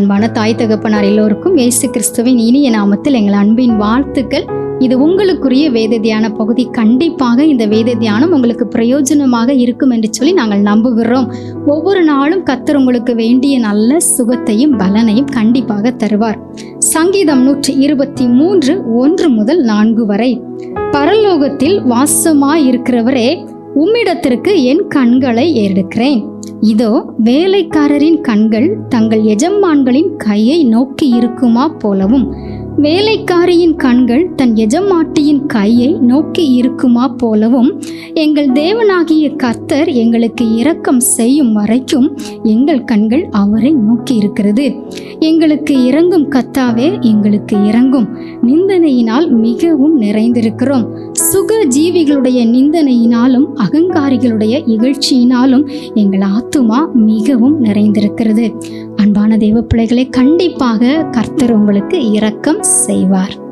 அன்பான தாய் தகப்பனார் எல்லோருக்கும் இயேசு கிறிஸ்துவின் இனிய நாமத்தில் எங்கள் அன்பின் வாழ்த்துக்கள். இது உங்களுக்குரிய வேத தியான பகுதி. கண்டிப்பாக இந்த வேத தியானம் உங்களுக்கு பிரயோஜனமாக இருக்கும் என்று சொல்லி நாங்கள் நம்புகிறோம். ஒவ்வொரு நாளும் கத்தர் உங்களுக்கு வேண்டிய நல்ல சுகத்தையும் பலனையும் கண்டிப்பாக தருவார். சங்கீதம் நூற்றி இருபத்தி மூன்று ஒன்று முதல் நான்கு வரை. பரலோகத்தில் வாசமாயிருக்கிறவரே உம்மிடத்திற்கு என் கண்களை ஏறெடுக்கிறேன். இதோ வேலைக்காரரின் கண்கள் தங்கள் எஜமான்களின் கையை நோக்கி இருக்குமா போலவும் வேலைக்காரியின் கண்கள் தன் எஜமாட்டியின் கையை நோக்கி இருக்குமா போலவும் எங்கள் தேவனாகிய கர்த்தர் எங்களுக்கு இரக்கம் செய்யும் வரைக்கும் எங்கள் கண்கள் அவரை நோக்கி இருக்கிறது. எங்களுக்கு இறங்கும் கத்தாவே எங்களுக்கு இறங்கும் நிந்தனையினால் மிகவும் நிறைந்திருக்கிறோம். சுக ஜீவிகளுடைய நிந்தனையினாலும் அகங்காரிகளுடைய இகழ்ச்சியினாலும் எங்கள் ஆத்துமா மிகவும் நிறைந்திருக்கிறது. அன்பான தேவ பிள்ளைகளை கண்டிப்பாக கர்த்தர் உங்களுக்கு இரக்கம் செய்வார்.